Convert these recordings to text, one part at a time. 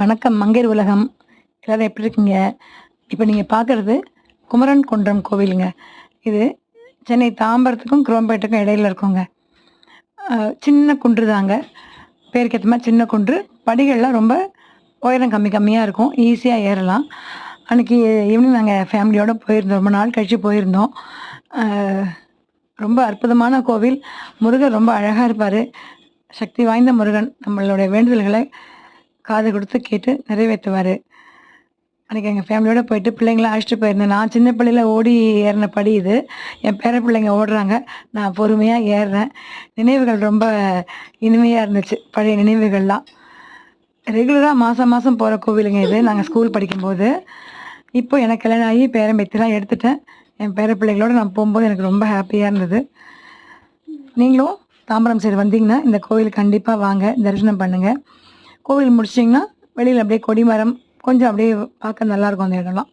வணக்கம் மங்கையர் உலகம். எல்லாரும் எப்படி இருக்கீங்க? இப்போ நீங்கள் பார்க்குறது குமரன் குன்றம் கோவிலுங்க. இது சென்னை தாம்பரத்துக்கும் குரோம்பேட்டுக்கும் இடையில இருக்குங்க. சின்ன குன்று தாங்க. பேருக்கேற்ற மாதிரி சின்ன குன்று. படிகள்லாம் ரொம்ப உயரம் கம்மி கம்மியாக இருக்கும். ஈஸியாக ஏறலாம். அன்றைக்கி ஈவினிங் நாங்கள் ஃபேமிலியோடு போயிருந்தோம். ரொம்ப நாள் கழித்து போயிருந்தோம். ரொம்ப அற்புதமான கோவில். முருகன் ரொம்ப அழகாக இருப்பார். சக்தி வாய்ந்த முருகன். நம்மளுடைய வேண்டுதல்களை காது கொடுத்து கேட்டு நிறைவேற்றுவார். அன்றைக்கி எங்கள் ஃபேமிலியோடு போயிட்டு பிள்ளைங்கள அழைச்சிட்டு போயிருந்தேன். நான் சின்ன பிள்ளையில ஓடி ஏறின படி இது. என் பேர பிள்ளைங்க ஓடுறாங்க. நான் பொறுமையாக ஏறுறேன். நினைவுகள் ரொம்ப இனிமையாக இருந்துச்சு. பழைய நினைவுகள்லாம். ரெகுலராக மாதம் மாதம் போகிற கோவிலுங்க இது. நாங்கள் ஸ்கூல் படிக்கும்போது. இப்போ எனக்கு கல்யாணம் ஆகி பேரன் பெத்திலாம் எடுத்துட்டேன். என் பேர பிள்ளைகளோட நான் போகும்போது எனக்கு ரொம்ப ஹாப்பியாக இருந்தது. நீங்களும் தாம்பரம் சைடு வந்தீங்கன்னா இந்த கோவில் கண்டிப்பாக வாங்க. தரிசனம் பண்ணுங்கள் கோவில் முடிச்சிங்கன்னா வெளியில் அப்படியே கொடிமரம் கொஞ்சம் அப்படியே பார்க்க நல்லாயிருக்கும் அந்த இடம்லாம்.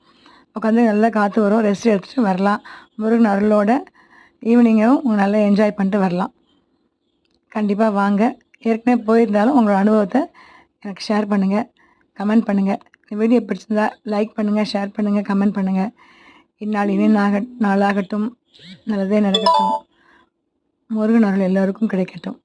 உட்காந்து நல்லா காற்று வரும் ரெஸ்ட் எடுத்துகிட்டு வரலாம். முருகன் அருளோட ஈவினிங்கும் நல்லா என்ஜாய் பண்ணிட்டு வரலாம். கண்டிப்பாக வாங்க. ஏற்கனவே போயிருந்தாலும் உங்களோட அனுபவத்தை எனக்கு ஷேர் பண்ணுங்கள் கமெண்ட் பண்ணுங்கள் இந்த வீடியோ பிடிச்சிருந்தா லைக் பண்ணுங்கள் ஷேர் பண்ணுங்கள் கமெண்ட் பண்ணுங்கள் இந்நாள் இனி நாக நாளாகட்டும். நல்லதே நடக்கட்டும். முருகன் அருள் எல்லோருக்கும் கிடைக்கட்டும்.